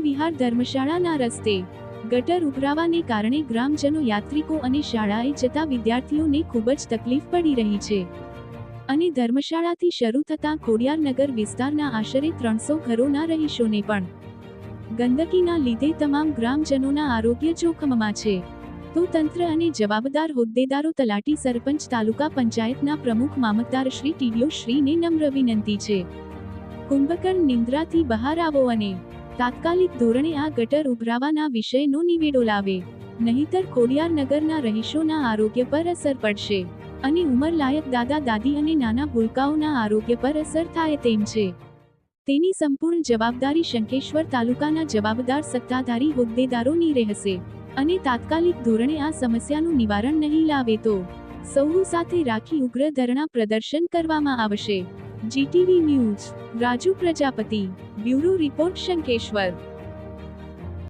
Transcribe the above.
વિહાર ધર્મશાળાના રસ્તે ગટર ઉભરાવાને કારણે ગ્રામજનો યાત્રિકો અને શાળાએ જતા વિદ્યાર્થીઓને ખૂબ જ તકલીફ પડી રહી છે. અને ધર્મશાળાથી શરૂ થતા ખોડિયારનગર વિસ્તારના આશરે ત્રણસો ઘરોના રહીશોને પણ ગંદકીના લીધે તમામ ગ્રામજનોના આરોગ્ય જોખમમાં છે. તો તંત્ર અને જવાબદાર હોદ્દેદારો તલાટી સરપંચ તાલુકા પંચાયતના પ્રમુખ મામતદાર શ્રી ટીડીઓ શ્રીને નમ્ર વિનંતી છે. કુંભકર્ણ નિંદ્રાથી બહાર આવો અને તાત્કાલિક ધોરણે આ ગટર ઉભરાવાના વિષયનો નિવેડો લાવે. નહીતર ખોડિયારનગરના રહીશોના આરોગ્ય પર અસર પડશે. અને ઉંમરલાયક દાદા, દાદી અને નાના ભૂલકાઓના આરોગ્ય પર અસર થાય તેમ છે. તેની સંપૂર્ણ જવાબદારી શંકેશ્વર તાલુકાના જવાબદાર સત્તાધારી હોદ્દેદારોની રહેશે. અને તાત્કાલિક ધોરણે આ સમસ્યાનું નિવારણ નહીં લાવે તો. સૌ સાથે રાખી ઉગ્ર ધરણા પ્રદર્શન કરવામાં આવશે. GTV news Raju Prajapati bureau report Shankeshwar.